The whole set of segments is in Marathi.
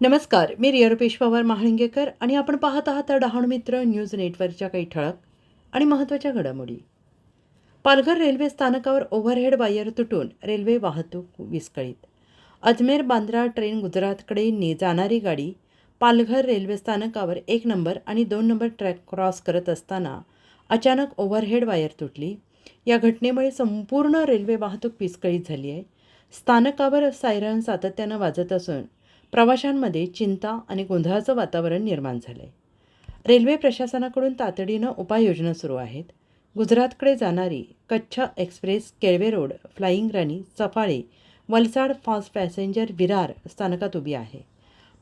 नमस्कार मी रिया पवार महाळिंगेकर आणि आपण पाहत आहात डहाणू मित्र न्यूज नेटवर्कच्या काही ठळक आणि महत्त्वाच्या घडामोडी. पालघर रेल्वे स्थानकावर ओव्हरहेड वायर तुटून रेल्वे वाहतूक विस्कळीत. अजमेर बांद्रा ट्रेन गुजरातकडे ने जाणारी गाडी पालघर रेल्वे स्थानकावर एक नंबर आणि दोन नंबर ट्रॅक क्रॉस करत असताना अचानक ओव्हरहेड वायर तुटली. या घटनेमुळे संपूर्ण रेल्वे वाहतूक विस्कळीत झाली आहे. स्थानकावर सायरन सातत्यानं वाजत असून प्रवाशांमध्ये चिंता आणि गोंधळाचं वातावरण निर्माण झालं आहे रेल्वे प्रशासनाकडून तातडीनं उपाययोजना सुरू आहेत. गुजरातकडे जाणारी Kutch express Kelve road flying Rani Saphale Valsad fast passenger Virar स्थानकात उभी आहे.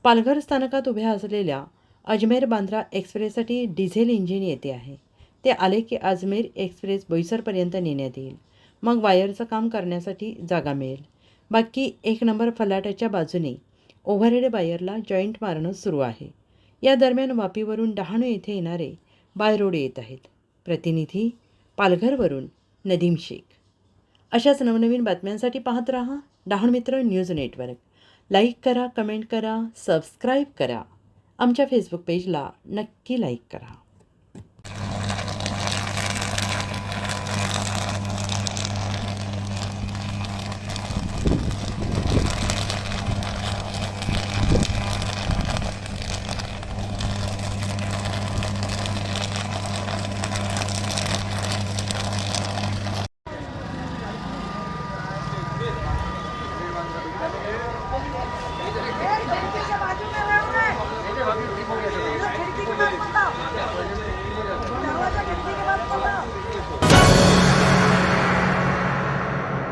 पालघर स्थानकात उभ्या असलेल्या अजमेर बांद्रा एक्सप्रेससाठी डिझेल इंजिन येते आहे. ते आले की अजमेर एक्सप्रेस बोईसरपर्यंत नेण्यात येईल. मग वायरचं काम करण्यासाठी जागा मिळेल. बाकी एक नंबर फलाटाच्या बाजूने ओव्हरहेड बायरला जॉईंट मारणं सुरू आहे. या दरम्यान वापीवरून डहाणू येथे येणारे बाय रोड येत आहेत. प्रतिनिधी पालघरवरून नदीम शेख. अशाच नवनवीन बातम्यांसाठी पाहत रहा Dahanu Mitra news network. Like करा कमेंट करा सबस्क्राईब करा. आमच्या फेसबुक पेजला नक्की लाईक करा.